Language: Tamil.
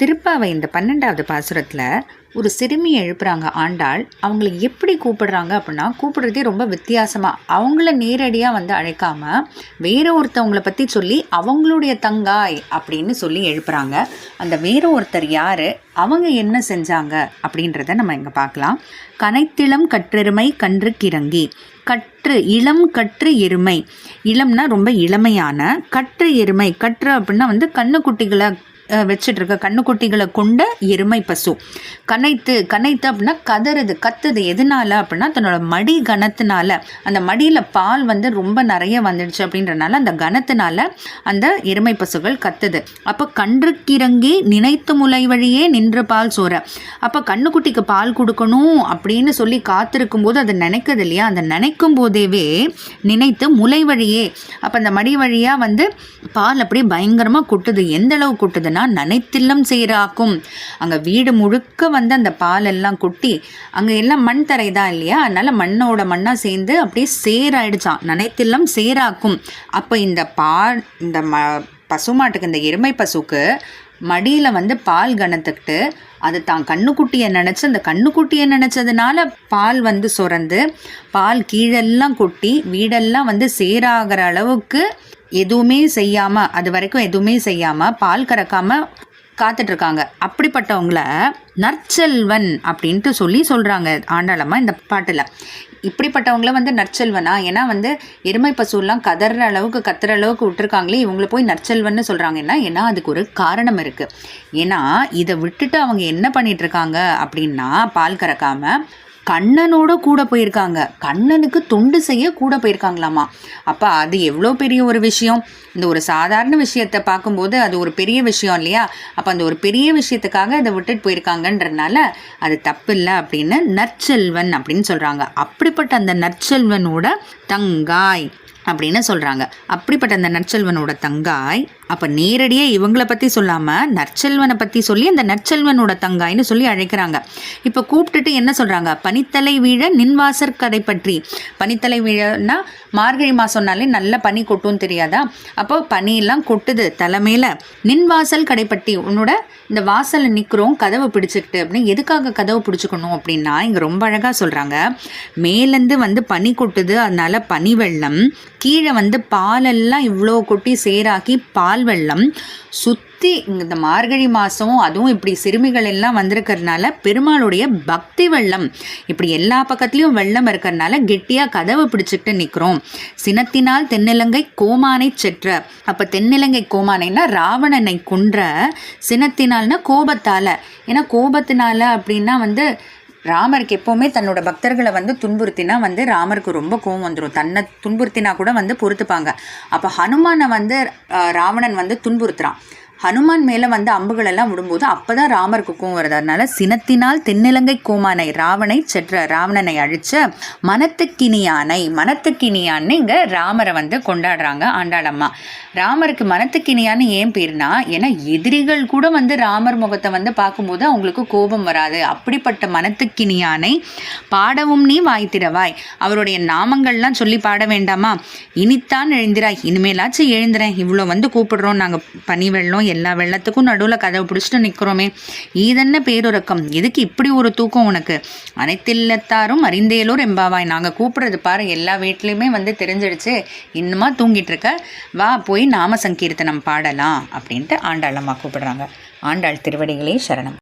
திருப்பாவை இந்த பன்னெண்டாவது பாசுரத்தில் ஒரு சிறுமி எழுப்புறாங்க ஆண்டாள். அவங்கள எப்படி கூப்பிடுறாங்க அப்படின்னா கூப்பிடுறதே ரொம்ப வித்தியாசமாக அவங்கள நேரடியாக வந்து அழைக்காமல் வேற ஒருத்தவங்களை பற்றி சொல்லி அவங்களுடைய தங்காய் அப்படின்னு சொல்லி எழுப்புறாங்க. அந்த வேற ஒருத்தர் யார் அவங்க என்ன செஞ்சாங்க அப்படின்றத நம்ம இங்கே பார்க்கலாம். கனைத்திளம் கற்றெருமை கன்று கிறங்கி கற்று இளம் கற்று எருமை. இளம்னா ரொம்ப இளமையான கற்று எருமை கற்று அப்படின்னா வந்து கண்ணுக்குட்டிகளை வச்சுட்டு இருக்க கண்ணுக்குட்டிகளை கொண்ட எருமை பசு. கனைத்து கனைத்து அப்படின்னா கதறுது கத்துது. எதனால அப்படின்னா தன்னோட மடி கனத்தினால. அந்த மடியில் பால் வந்து ரொம்ப நிறைய வந்துடுச்சு அப்படின்றனால அந்த கனத்தினால அந்த எருமை பசுகள் கத்துது. அப்போ கன்றுக்கிறங்கி நினைத்து முலை வழியே நின்று பால் சோற. அப்போ கண்ணுக்குட்டிக்கு பால் கொடுக்கணும் அப்படின்னு சொல்லி காத்திருக்கும் போது அதை நினைக்கிறது இல்லையா? அந்த நினைக்கும் போதேவே நினைத்து முலை வழியே. அப்போ அந்த மடி வழியாக வந்து பால் அப்படியே பயங்கரமாக கொட்டுது. எந்த அளவு கொட்டுதுன்னா பார்த்தீங்கன்னா நனைத்தில்லம் செய்கிறாக்கும் அங்கே வீடு முழுக்க வந்து அந்த பாலெல்லாம் கொட்டி அங்கே எல்லாம் மண் தரை தான் இல்லையா? அதனால் மண்ணோட மண்ணாக சேர்ந்து அப்படியே சேராயிடுச்சான் நனைத்தில்லம் சேராக்கும். அப்போ இந்த பால் இந்த ம பசுமாட்டுக்கு இந்த எருமை பசுக்கு மடியில் வந்து பால் கணத்துக்கிட்டு அது தான் கண்ணுக்குட்டியை நினச்சி அந்த கண்ணுக்குட்டியை நினச்சதுனால பால் வந்து சுரந்து பால் கீழெல்லாம் கொட்டி வீடெல்லாம் வந்து சேராகிற அளவுக்கு எதுவுமே செய்யாமல் அது வரைக்கும் எதுவுமே செய்யாமல் பால் கறக்காமல் காத்துட்ருக்காங்க. அப்படிப்பட்டவங்கள நற்செல்வன் அப்படின்ட்டு சொல்லி சொல்கிறாங்க ஆண்டாளம்மா இந்த பாட்டில். இப்படிப்பட்டவங்கள வந்து நற்செல்வனா? ஏன்னா வந்து எருமை பசுலாம் கதற அளவுக்கு கத்துற அளவுக்கு விட்டுருக்காங்களே இவங்கள போய் நற்செல்வன்னு சொல்கிறாங்கன்னா ஏன்னா அதுக்கு ஒரு காரணம் இருக்குது ஏன்னா இதை விட்டுட்டு அவங்க என்ன பண்ணிகிட்ருக்காங்க அப்படின்னா பால் கறக்காமல் கண்ணனோட கூட போயிருக்காங்க. கண்ணனுக்கு தொண்டு செய்ய கூட போயிருக்காங்களாமா? அப்போ அது எவ்வளோ பெரிய ஒரு விஷயம்? இந்த ஒரு சாதாரண விஷயத்தை பார்க்கும்போது அது ஒரு பெரிய விஷயம் இல்லையா? அப்போ அந்த ஒரு பெரிய விஷயத்துக்காக அதை விட்டுட்டு போயிருக்காங்கன்றனால அது தப்பு இல்லை அப்படின்னு நற்செல்வன் அப்படின்னு சொல்கிறாங்க அப்படிப்பட்ட அந்த நற்செல்வனோட தங்காய் அப்படின்னு சொல்கிறாங்க அப்படிப்பட்ட அந்த நற்செல்வனோட தங்காய் அப்போ நேரடியாக இவங்கள பற்றி சொல்லாமல் நற்செல்வனை பற்றி சொல்லி அந்த நற்செல்வனோட தங்காய்னு சொல்லி அழைக்கிறாங்க. இப்போ கூப்பிட்டுட்டு என்ன சொல்கிறாங்க பனித்தலை வீழ நின்வாசர் கதை பற்றி. பனித்தலை வீழன்னா மார்கழி மாதம்னாலே நல்ல பனி கொட்டும் தெரியாதா? அப்போ பனியெல்லாம் கொட்டுது. தலைமையில் நின்வாசல் கடைப்பட்டி உன்னோட இந்த வாசலில் நிற்கிறோம் கதவை பிடிச்சிக்கிட்டு அப்படின்னு எதுக்காக கதவை பிடிச்சிக்கணும் அப்படின்னா இங்கே ரொம்ப அழகாக சொல்கிறாங்க மேலேருந்து வந்து பனி கொட்டுது. அதனால் பனி வெள்ளம் கீழே வந்து பாலெல்லாம் இவ்வளோ கொட்டி சேராக்கி பால் வெள்ளம் சுற்றி இந்த மார்கழி மாதம் அதுவும் இப்படி சிறுமிகள் எல்லாம் வந்திருக்கிறதுனால பெருமாளுடைய பக்தி வெள்ளம். இப்படி எல்லா பக்கத்துலேயும் வெள்ளம் இருக்கிறதுனால கெட்டியாக கதவை பிடிச்சிக்கிட்டு நிற்கிறோம் சினத்தினால் தென்னிலங்கை கோமானை செற்ற. அப்போ தென்னிலங்கை கோமானைனா ராவணனை கொன்ற சினத்தினால்னா கோபத்தால். ஏன்னா கோபத்தினால அப்படின்னா வந்து ராமருக்கு எப்போவுமே தன்னோட பக்தர்களை வந்து துன்புறுத்தினா வந்து ராமருக்கு ரொம்ப கோவம் வந்துடும் தன்னை துன்புறுத்தினா கூட வந்து பொறுத்துப்பாங்க. அப்போ ஹனுமானை வந்து ராவணன் வந்து துன்புறுத்துறான். ஹனுமான் மேலே வந்து அம்புகளெல்லாம் விடும்போது அப்போ தான் ராமருக்கு கோவம் வருது. அதனால சினத்தினால் தென்னிலங்கை கோமானை ராவனை செற்ற ராவணனை அழிச்ச மனத்துக்கினியானை மனத்துக்கினியான்னு இங்கே ராமரை வந்து கொண்டாடுறாங்க ஆண்டாளம்மா ராமருக்கு மனத்துக்கினியான்னு ஏன் பேர்னா ஏன்னா எதிரிகள் கூட வந்து ராமர் முகத்தை வந்து பார்க்கும்போது அவங்களுக்கு கோபம் வராது. அப்படிப்பட்ட மனத்துக்கினியானை பாடவும் நீ வாய்த்திடவாய். அவருடைய நாமங்கள்லாம் சொல்லி பாட வேண்டாமா? இனித்தான் எழுந்திராய். இனிமேலாச்சும் எழுந்துறேன் இவ்வளோ வந்து கூப்பிடுறோம். நாங்கள் பனி வெள்ளம் எல்லா வெள்ளத்துக்கும் நடுவில் கதவை பிடிச்சிட்டு நிற்கிறோமே இதென்ன பேருறக்கம்? எதுக்கு இப்படி ஒரு தூக்கம் உனக்கு? அனைத்தில்லத்தாரும் அறிந்தேலூர் எம்பாவாய் நாங்கள் கூப்பிடுறது பாரு எல்லா வீட்லேயுமே வந்து தெரிஞ்சிடுச்சு. இன்னுமா தூங்கிட்டு இருக்க? வா போய் நாம சங்கீர்த்தனம் பாடலாம் அப்படின்ட்டு ஆண்டாளம்மா கூப்பிடுறாங்க. ஆண்டாள் திருவடிகளே சரணம்.